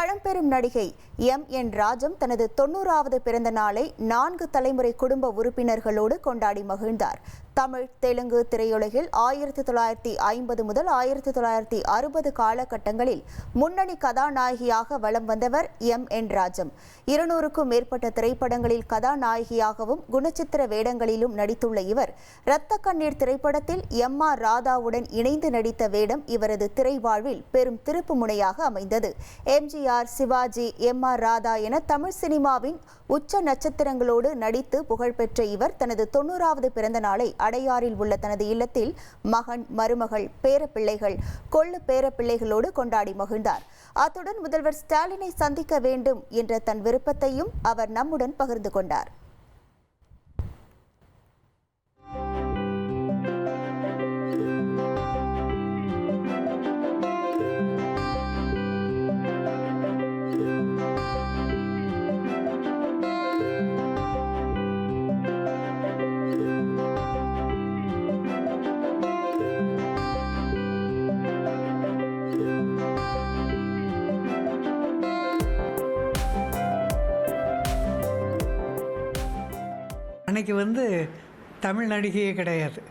பழம்பெரும் நடிகை எம். என். ராஜம் தனது தொண்ணூறாவது பிறந்த நாளை நான்கு தலைமுறை குடும்ப உறுப்பினர்களோடு கொண்டாடி மகிழ்ந்தார். தமிழ் தெலுங்கு திரையுலகில் ஆயிரத்தி தொள்ளாயிரத்தி ஐம்பது முதல் ஆயிரத்தி தொள்ளாயிரத்தி அறுபது காலகட்டங்களில் முன்னணி கதாநாயகியாக வலம் வந்தவர் எம். என். ராஜம். இருநூறுக்கும் மேற்பட்ட திரைப்படங்களில் கதாநாயகியாகவும் குணச்சித்திர வேடங்களிலும் நடித்துள்ள இவர் இரத்த கண்ணீர் திரைப்படத்தில் எம். ஆர். ராதாவுடன் இணைந்து நடித்த வேடம் இவரது திரை வாழ்வில் பெரும் திருப்பு முனையாக அமைந்தது. எம்ஜிஆர் சிவாஜி எம் ஆர் ராதா என தமிழ் சினிமாவின் உச்ச நட்சத்திரங்களோடு நடித்து புகழ்பெற்ற இவர் தனது தொண்ணூறாவது பிறந்த நாளை அடையாறில் உள்ள தனது இல்லத்தில் மகன் மருமகள் பேரப்பிள்ளைகள் கொள்ளு பேரப்பிள்ளைகளோடு கொண்டாடி மகிழ்ந்தார். அத்துடன் முதல்வர் ஸ்டாலினை சந்திக்க வேண்டும் என்ற தன் விருப்பத்தையும் அவர் நம்முடன் பகிர்ந்து கொண்டார். அன்னைக்கு வந்து தமிழ் நடிகையே கிடையாது.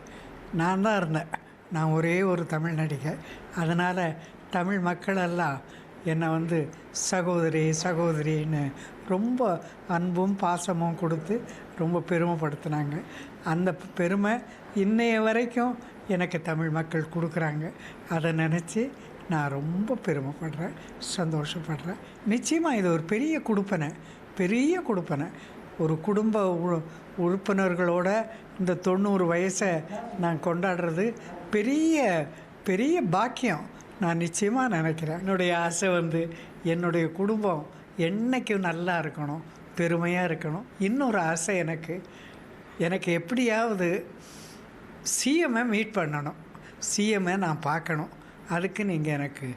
நான் தான் இருந்தேன். நான் ஒரே ஒரு தமிழ் நடிகை. அதனால் தமிழ் மக்களெல்லாம் என்னை வந்து சகோதரி சகோதரின்னு ரொம்ப அன்பும் பாசமும் கொடுத்து ரொம்ப பெருமைப்படுத்தினாங்க. அந்த பெருமை இன்னைய வரைக்கும் எனக்கு தமிழ் மக்கள் கொடுக்குறாங்க. அதை நினச்சி நான் ரொம்ப பெருமைப்படுறேன் சந்தோஷப்படுறேன். நிச்சயமாக இது ஒரு பெரிய கொடுப்பனை பெரிய கொடுப்பனை. ஒரு குடும்ப உ- உறுப்பினர்களோட இந்த தொண்ணூறு வயசை நான் கொண்டாடுறது பெரிய பெரிய பாக்கியம் நான் நிச்சயமாக நினைக்கிறேன். என்னுடைய ஆசை வந்து என்னுடைய குடும்பம் என்னைக்கும் நல்லா இருக்கணும் பெருமையாக இருக்கணும். இன்னொரு ஆசை எனக்கு எனக்கு எப்படியாவது சிஎம்ஐ மீட் பண்ணணும். சிஎம்ஐ நான் பார்க்கணும். அதுக்கு நீங்கள் எனக்கு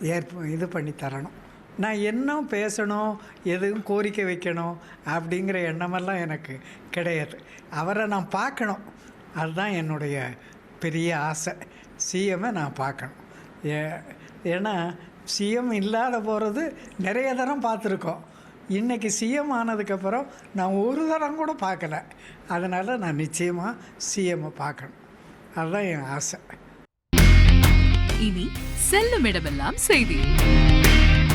ஏற்ப இது பண்ணி தரணும். நான் என்ன பேசணும் எதுவும் கோரிக்கை வைக்கணும் அப்படிங்கிற எண்ணமெல்லாம் எனக்கு கிடையாது. அவரை நான் பார்க்கணும். அதுதான் என்னுடைய பெரிய ஆசை. சிஎம்மை நான் பார்க்கணும். ஏ ஏன்னா சிஎம் இல்லாத போகிறது நிறைய தரம் பார்த்துருக்கோம். இன்றைக்கி சிஎம் ஆனதுக்கப்புறம் நான் ஒரு தரம் கூட பார்க்கல. அதனால் நான் நிச்சயமாக சிஎம்மை பார்க்கணும். அதுதான் என் ஆசை. இனி செல்லும் இடமெல்லாம் செய்தி.